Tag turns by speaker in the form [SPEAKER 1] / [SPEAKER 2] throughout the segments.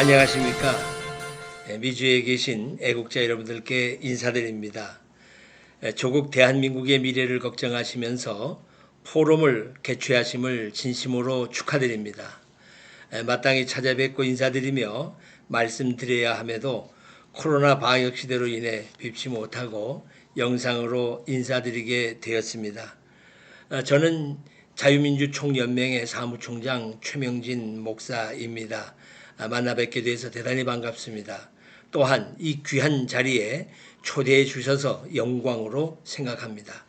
[SPEAKER 1] 안녕하십니까. 예, 미주에 계신 애국자 여러분들께 인사드립니다. 예, 조국 대한민국의 미래를 걱정하시면서 포럼을 개최하심을 진심으로 축하드립니다. 예, 마땅히 찾아뵙고 인사드리며 말씀드려야 함에도 코로나 방역 시대로 인해 뵙지 못하고 영상으로 인사드리게 되었습니다. 어, 저는 자유민주총연맹의 사무총장 최명진 목사입니다. 아, 만나 뵙게 돼서 대단히 반갑습니다. 또한 이 귀한 자리에 초대해 주셔서 영광으로 생각합니다.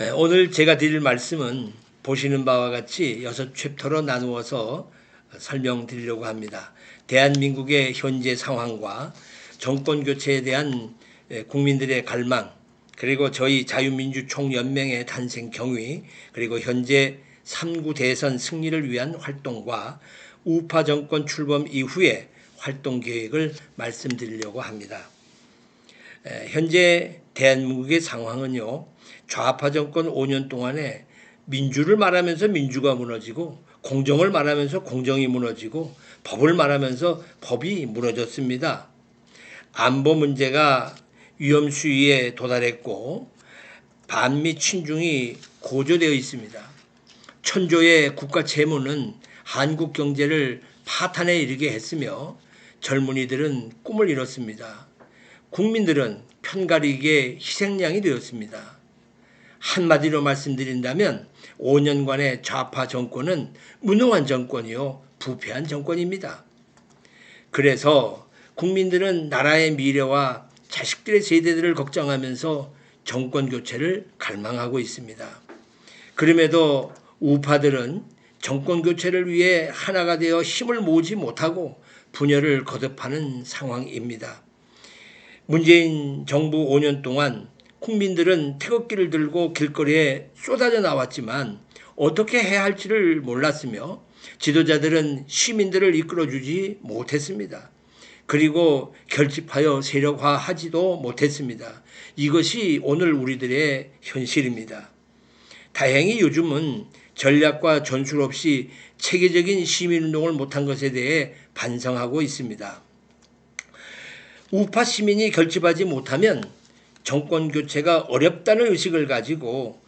[SPEAKER 1] 에, 오늘 제가 드릴 말씀은 보시는 바와 같이 여섯 챕터로 나누어서 설명드리려고 합니다. 대한민국의 현재 상황과 정권 교체에 대한 에, 국민들의 갈망, 그리고 저희 자유민주총연맹의 탄생 경위, 그리고 현재 3구 대선 승리를 위한 활동과 우파 정권 출범 이후의 활동 계획을 말씀드리려고 합니다. 에, 현재 대한민국의 상황은요, 좌파 정권 5년 동안에 민주를 말하면서 민주가 무너지고 공정을 말하면서 공정이 무너지고 법을 말하면서 법이 무너졌습니다. 안보 문제가 위험 수위에 도달했고 반미 친중이 고조되어 있습니다. 천조의 국가 재무는 한국 경제를 파탄에 이르게 했으며 젊은이들은 꿈을 잃었습니다. 국민들은 편가리기의 희생양이 되었습니다. 한마디로 말씀드린다면 5년간의 좌파 정권은 무능한 정권이요 부패한 정권입니다. 그래서 국민들은 나라의 미래와 자식들의 세대들을 걱정하면서 정권 교체를 갈망하고 있습니다. 그럼에도 우파들은 정권 교체를 위해 하나가 되어 힘을 모으지 못하고 분열을 거듭하는 상황입니다. 문재인 정부 5년 동안 국민들은 태극기를 들고 길거리에 쏟아져 나왔지만 어떻게 해야 할지를 몰랐으며 지도자들은 시민들을 이끌어주지 못했습니다. 그리고 결집하여 세력화하지도 못했습니다. 이것이 오늘 우리들의 현실입니다. 다행히 요즘은 전략과 전술 없이 체계적인 시민운동을 못한 것에 대해 반성하고 있습니다. 우파 시민이 결집하지 못하면 정권 교체가 어렵다는 의식을 가지고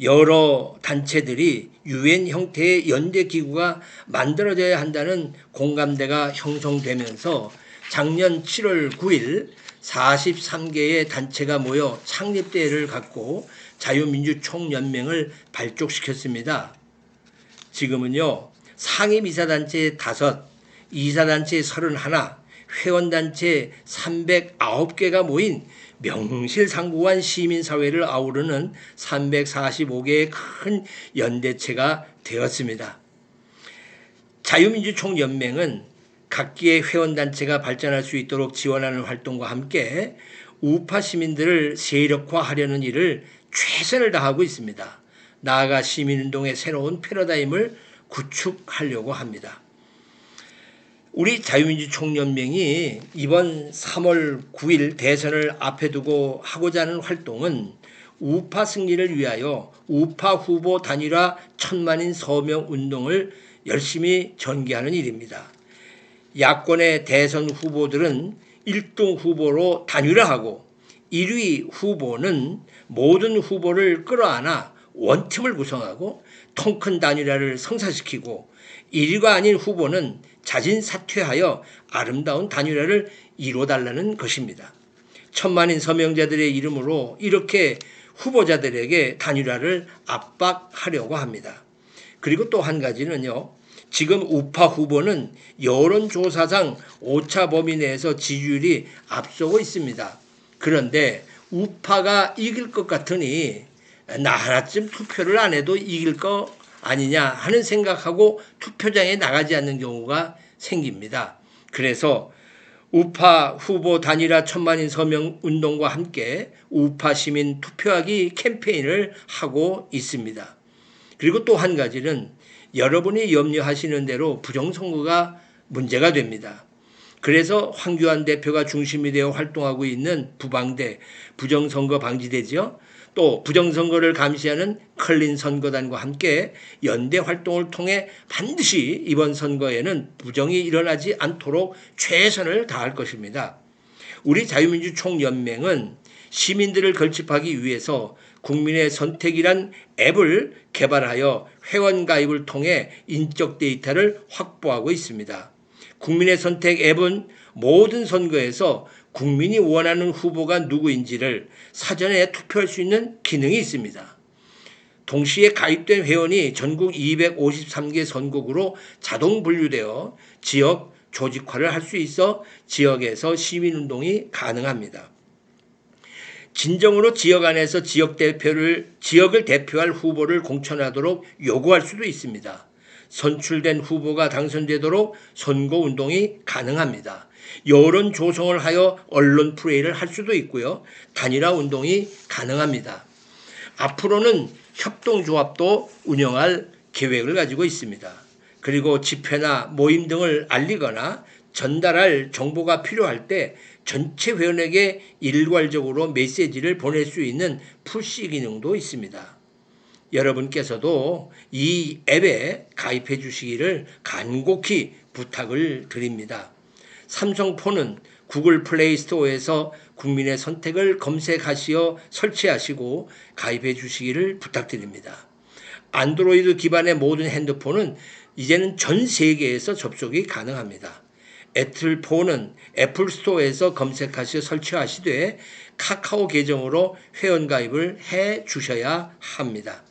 [SPEAKER 1] 여러 단체들이 유엔 형태의 연대 기구가 만들어져야 한다는 공감대가 형성되면서 작년 7월 9일 43개의 단체가 모여 창립대회를 갖고 자유민주총연맹을 발족시켰습니다. 지금은요 상임이사단체 5, 이사단체 31, 회원단체 309개가 모인 명실상부한 시민사회를 아우르는 345개의 큰 연대체가 되었습니다. 자유민주총연맹은 각기의 회원단체가 발전할 수 있도록 지원하는 활동과 함께 우파 시민들을 세력화하려는 일을 최선을 다하고 있습니다. 나아가 시민운동의 새로운 패러다임을 구축하려고 합니다. 우리 자유민주총연맹이 이번 3월 9일 대선을 앞에 두고 하고자 하는 활동은 우파 승리를 위하여 우파 후보 단일화 천만인 서명 운동을 열심히 전개하는 일입니다. 야권의 대선 후보들은 1등 후보로 단일화하고 1위 후보는 모든 후보를 끌어안아 원팀을 구성하고 통 큰 단일화를 성사시키고 1위가 아닌 후보는 자진 사퇴하여 아름다운 단일화를 이뤄달라는 것입니다. 천만인 서명자들의 이름으로 이렇게 후보자들에게 단일화를 압박하려고 합니다. 그리고 또 한 가지는요. 지금 우파 후보는 여론조사상 오차 범위 내에서 지지율이 앞서고 있습니다. 그런데 우파가 이길 것 같으니 나 하나쯤 투표를 안 해도 이길 거 아니냐 하는 생각하고 투표장에 나가지 않는 경우가 생깁니다. 그래서 우파 후보 단일화 천만인 서명 운동과 함께 우파 시민 투표하기 캠페인을 하고 있습니다. 그리고 또 한 가지는 여러분이 염려하시는 대로 부정선거가 문제가 됩니다. 그래서 황교안 대표가 중심이 되어 활동하고 있는 부방대 부정선거 방지대죠. 또 부정선거를 감시하는 클린 선거단과 함께 연대 활동을 통해 반드시 이번 선거에는 부정이 일어나지 않도록 최선을 다할 것입니다. 우리 자유민주 총연맹은 시민들을 결집하기 위해서 국민의 선택이란 앱을 개발하여 회원 가입을 통해 인적 데이터를 확보하고 있습니다. 국민의 선택 앱은 모든 선거에서 국민이 원하는 후보가 누구인지를 사전에 투표할 수 있는 기능이 있습니다. 동시에 가입된 회원이 전국 253개 선거구로 자동 분류되어 지역 조직화를 할 수 있어 지역에서 시민운동이 가능합니다. 진정으로 지역 안에서 지역 대표를 지역을 대표할 후보를 공천하도록 요구할 수도 있습니다. 선출된 후보가 당선되도록 선거 운동이 가능합니다. 여론 조성을 하여 언론 플레이를 할 수도 있고요. 단일화 운동이 가능합니다. 앞으로는 협동조합도 운영할 계획을 가지고 있습니다. 그리고 집회나 모임 등을 알리거나 전달할 정보가 필요할 때 전체 회원에게 일괄적으로 메시지를 보낼 수 있는 푸시 기능도 있습니다. 여러분께서도 이 앱에 가입해 주시기를 간곡히 부탁을 드립니다. 삼성폰은 구글 플레이 스토어에서 국민의 선택을 검색하시어 설치하시고 가입해 주시기를 부탁드립니다. 안드로이드 기반의 모든 핸드폰은 이제는 전 세계에서 접속이 가능합니다. 애플폰은 애플 스토어에서 검색하시어 설치하시되 카카오 계정으로 회원 가입을 해 주셔야 합니다.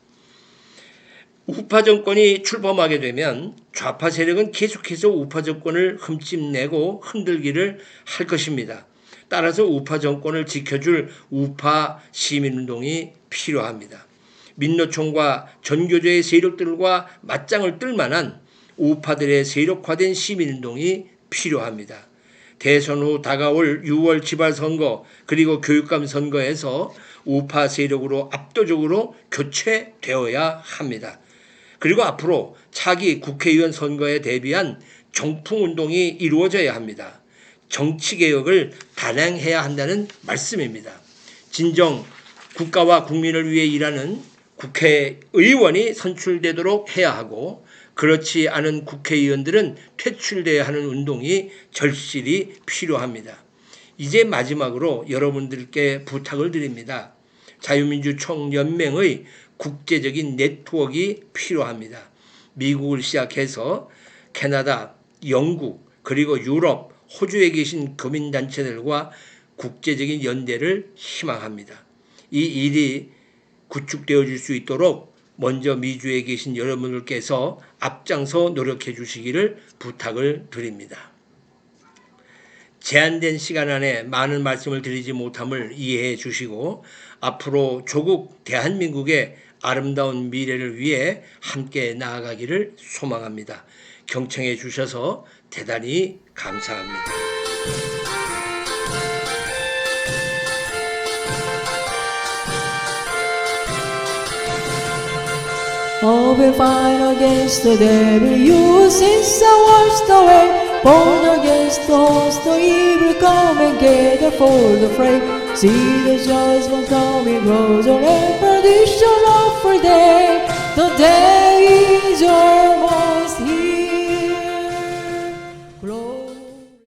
[SPEAKER 1] 우파 정권이 출범하게 되면 좌파 세력은 계속해서 우파 정권을 흠집내고 흔들기를 할 것입니다. 따라서 우파 정권을 지켜줄 우파 시민운동이 필요합니다. 민노총과 전교조의 세력들과 맞짱을 뜰 만한 우파들의 세력화된 시민운동이 필요합니다. 대선 후 다가올 6월 지방선거 그리고 교육감 선거에서 우파 세력으로 압도적으로 교체되어야 합니다. 그리고 앞으로 차기 국회의원 선거에 대비한 정풍 운동이 이루어져야 합니다. 정치 개혁을 단행해야 한다는 말씀입니다. 진정 국가와 국민을 위해 일하는 국회의원이 선출되도록 해야 하고 그렇지 않은 국회의원들은 퇴출돼야 하는 운동이 절실히 필요합니다. 이제 마지막으로 여러분들께 부탁을 드립니다. 자유민주총연맹의 국제적인 네트워크가 필요합니다. 미국을 시작해서 캐나다, 영국, 그리고 유럽, 호주에 계신 교민단체들과 국제적인 연대를 희망합니다. 이 일이 구축되어 질 수 있도록 먼저 미주에 계신 여러분들께서 앞장서 노력해 주시기를 부탁을 드립니다. 제한된 시간 안에 많은 말씀을 드리지 못함을 이해해 주시고 앞으로 조국 대한민국의 아름다운 미래를 위해 함께 나아가기를 소망합니다. 경청해 주셔서 대단히 감사합니다.
[SPEAKER 2] Born against the the evil come and gather for the fray. See the judgment coming closer and perdition offer day. The day is almost here.